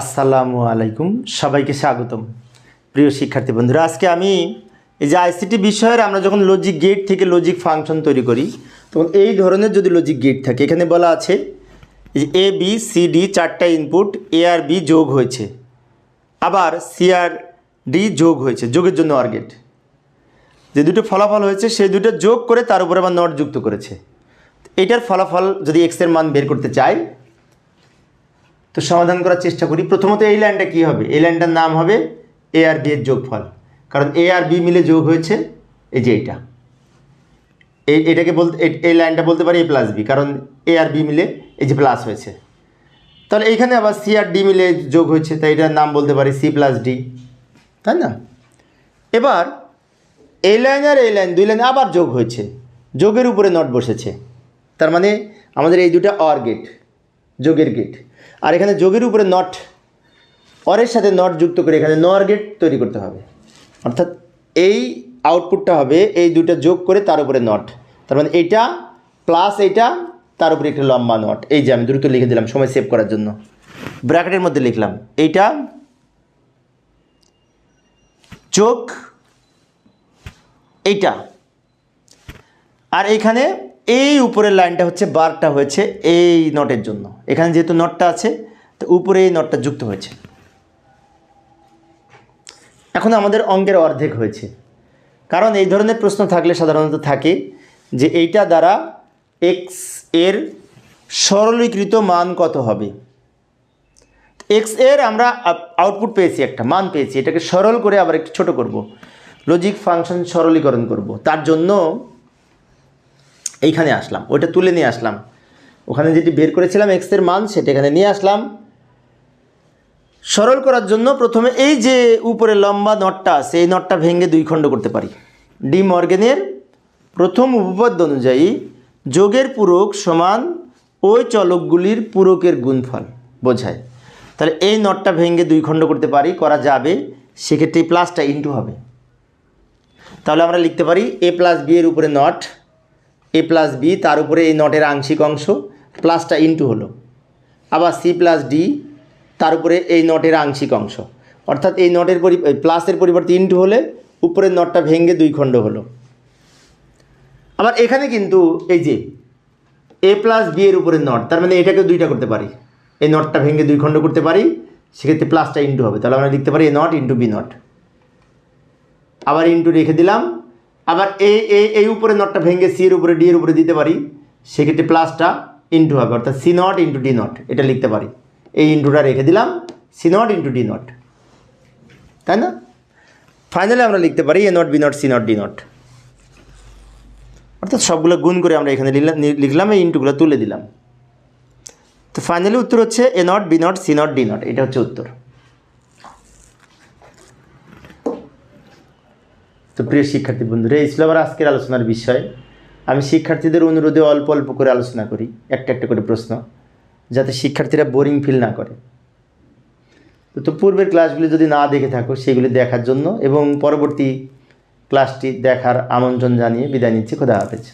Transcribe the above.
আসসালামু আলাইকুম, সবাইকে স্বাগতম। প্রিয় শিক্ষার্থী বন্ধুরা, আজকে আমি এই যে আইসিটি বিষয়ের আমরা যখন লজিক গেট থেকে লজিক ফাংশন তৈরি করি, তখন এই ধরনের যদি লজিক গেট থাকে, এখানে বলা আছে যে এ বি সি ডি চারটা ইনপুট এ আর বি যোগ হয়েছে। আবার সি আর ডি যোগ হয়েছে, যোগের জন্য আর গেট যে দুটো ফলাফল হয়েছে, সেই দুটো যোগ করে তার উপরে আবার নট যুক্ত করেছে। এটার ফলাফল যদি এক্সের মান বের করতে চাই তো সমাধান করার চেষ্টা করি। প্রথমত এই লাইনটা কী হবে? এই লাইনটার নাম হবে এ আর বি এর যোগফল। কারণ এ আর বি মিলে যোগ হয়েছে এই যে এইটা। এই এটাকে বলতে এই- লাইনটা বলতে পারি এ প্লাস বি কারণ এ আর বি মিলে এই যে প্লাস হয়েছে। তাহলে এইখানে আবার সি আর ডি মিলে যোগ হয়েছে, তাই এটার নাম বলতে পারি সি প্লাস ডি তাই না? এবার এই লাইন আর এই লাইন দুই লাইন আবার যোগ হয়েছে। যোগের উপরে নট বসেছে। তার মানে আমাদের এই দুটো অর গেট যোগের গেট আর এখানে যোগের উপরে নট অরের সাথে নট যুক্ত করে এখানে নর গেট তৈরি করতে হবে। অর্থাৎ এই আউটপুটটা হবে, এই দুটো যোগ করে তার উপরে নট তার মানে এইটা প্লাস এইটা তার উপরে একটা লম্বা নট এই যে আমি দ্রুত লিখে দিলাম, সময় সেভ করার জন্য। ব্র্যাকেটের মধ্যে লিখলাম, এইটা যোগ এইটা। আর এইখানে এই উপরের লাইনটা হচ্ছে বারটা হয়েছে এই নটের জন্য। এখানে যেহেতু নটটা আছে, তো উপরে এই নটটা যুক্ত হয়েছে। এখন আমাদের অঙ্কের অর্ধেক হয়েছে। কারণ এই ধরনের প্রশ্ন থাকলে সাধারণত থাকে যে এইটা দ্বারা এক্সের সরলীকৃত মান কত হবে? এক্সের আমরা আউটপুট পেয়েছি একটা, মান পেয়েছি। এটাকে সরল করে আবার একটু ছোট করব। লজিক ফাংশন সরলীকরণ করব। তার জন্য এইখানে আসলাম, ওইটা তুলে নিয়ে আসলাম। ওখানে যেটি বের করেছিলাম এক্সের মান, সেটা এখানে নিয়ে আসলাম। সরল করার জন্য প্রথমে এই যে উপরে লম্বা নটটা আছে, এই নটটা ভেঙে দুই খণ্ড করতে পারি। ডি মর্গেনের প্রথম উপপাদ্য অনুযায়ী যোগের পূরক সমান ওই চলকগুলির পূরকের গুণফল বোঝায়। তাহলে এই নটটা ভেঙে দুই খণ্ড করতে পারি, করা যাবে, সেক্ষেত্রে প্লাসটা ইন্টু হবে। তাহলে আমরা লিখতে পারি এ প্লাস বি এর উপরে নট এ প্লাস বি তার উপরে এই নটের আংশিক অংশ, প্লাসটা ইন্টু হলো। আবার সি প্লাস ডি তার উপরে এই নটের আংশিক অংশ। অর্থাৎ এই নটের পরি প্লাসের পরিবর্তে ইন্টু হলে উপরের নটটা ভেঙে দুই খণ্ড হলো। আবার এখানে কিন্তু এই যে এ প্লাস বি এর উপরে নট, তার মানে এটাকে দুইটা করতে পারি। এই নটটা ভেঙে দুই খণ্ড করতে পারি, সেক্ষেত্রে প্লাসটা ইন্টু হবে। তাহলে আমরা লিখতে পারি A not into B not. আবার ইন্টু রেখে দিলাম আবার এই এই এই উপরে নটটা ভেঙে সি এর উপরে ডি এর উপরে দিতে পারি, সেক্ষেত্রে প্লাসটা ইন্টু হবে, অর্থাৎ C not into D not এটা লিখতে পারি। এই ইন্টুটা রেখে দিলাম C not into D not তাই না? ফাইনালি আমরা লিখতে পারি A not B not C not D not অর্থাৎ সবগুলো গুণ করে আমরা এখানে লিখলাম এই ইন্টুগুলো তুলে দিলাম। তো ফাইনালি উত্তর হচ্ছে A not B not C not D not এটা হচ্ছে উত্তর। তো প্রিয় শিক্ষার্থী বন্ধুরা, এই ছিল আমার আজকের আলোচনার বিষয়। আমি শিক্ষার্থীদের অনুরোধে অল্প অল্প করে আলোচনা করি, একটা একটা করে প্রশ্ন, যাতে শিক্ষার্থীরা বোরিং ফিল না করে। তো তো পূর্বের ক্লাসগুলি যদি না দেখে থাকো, সেগুলি দেখার জন্য এবং পরবর্তী ক্লাসটি দেখার আমন্ত্রণ জানিয়ে বিদায় নিচ্ছি। খোদা হাফেজ।